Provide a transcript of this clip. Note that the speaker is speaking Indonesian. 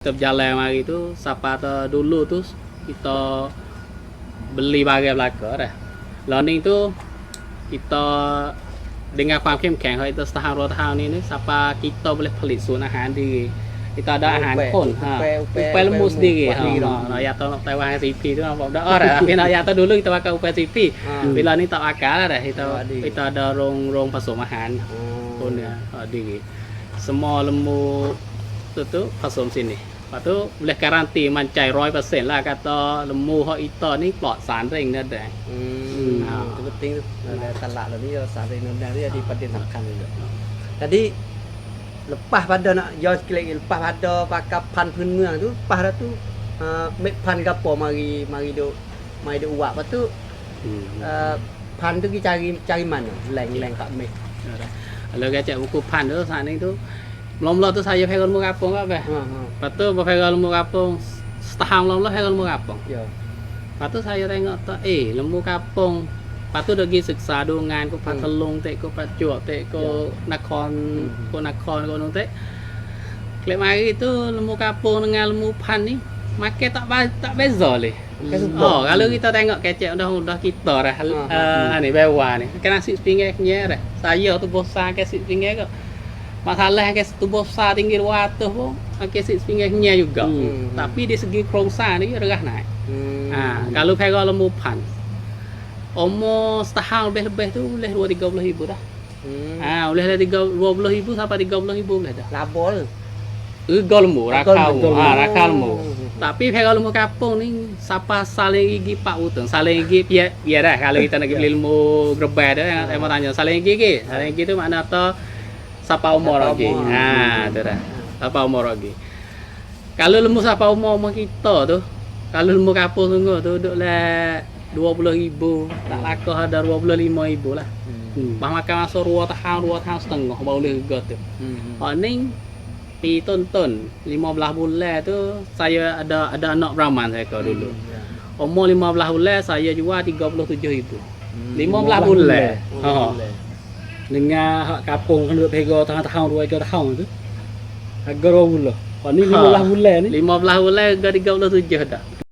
Kita berjalan mari tu, siapa tu dulu tu kita beli barang belaka dah. Learning tu kita denganความเข้มแข็งของkita setahun dua tahun ni ni siapa kita boleh pelit sun ahaan diri. Kita ada ahaan Upaya, kon ha. upaya, upaya, Upaya lemu upaya sendiri. buat Ha. diri tu. ha. Nak ya tolong Taiwan CP tu nampak dah orang tapi nak ya tu dulu kita pakai upaya CP. Ha. Bila ni tak pakai lah dah. Kita Buat diri. kita ada rong rong ปะตุเละการันตีมันใจร้อยเปอร์เซ็นต์ละกะตอลมูฮออีตอนี่ปลอดสารเร่งนั่นแหละอืมจะเป็นติ้งตลาดเหล่านี้สารเร่งนั่นแหละที่จะประเด็นสำคัญเลย jadi lepas pada nak yo sekali lepas pada pakai pan pun muang tu lepas dah tu uh, pan gapo mari mari duk mari duk uak lepas tu uh, pan tu kita cari cari mana lain-lain kat meh. Kalau kata buku pan tu sana tu lomlo terus saya pengen mau kapung apa? Heeh. Patu pengen mau kapung setahun lomlo pengen mau kapung. Iya. Patu saya tengok tuh eh lemu kapung. Patu lagi seksa do ngan ko Patalung teh ko Prajuap tek, ko nakon, ko nakon, ko nung tek. Klik mari tu lemu kapung dengan lemu pan ni market tak tak beza leh. Hmm. Oh, kalau kita tengok kecek udah-udah kita dah. Ah ni bewa ni. Kan nasi pinggir nya. Saya tu bosan ke nasi pinggir kok. Masalah ke tu besar tinggi 200 pun ke si sepinggir nya juga. Hmm. Tapi di segi kerongsaan ni rendah naik. Hmm. Ha, kalau pergi lembu pan Umur setahun lebih-lebih tu boleh 2-30 ribu dah. Hmm. Ha, boleh dah 30 20 ribu sampai 30 ribu boleh dah. Labol. Ego lembu, Rakal rakal lembu. Ha, rakal lembu. Hmm. Tapi kalau lembu kampung ni siapa saling gigi pak utang, saling gigi biar biar dah kalau kita nak beli lembu gerbek dah saya mau tanya saling gigi? Saling gigi tu makna tu siapa umur lagi. umur. Ha, tu dah. Siapa umur lagi. Kalau lembu siapa umur umur kita tu, kalau lembu kampung sungguh tu duduk lah 20 ribu, tak laku ada 25 ribu lah. Hmm. Bah makan masuk 2 tahun, 2 tahun setengah baru boleh juga tu. Hmm. Hak ni pi tonton 15 bulan tu saya ada ada anak Brahman saya kau dulu. Ya. Umur 15 bulan saya jual 37,000. Hmm. 15 bulan. Ha. boleh. Dengan kapung kan duk pega tahun-tahun dua tiga tahun tu harga dua bulan ni Ha. 15 bulan ni 15 bulan ke 37 dah.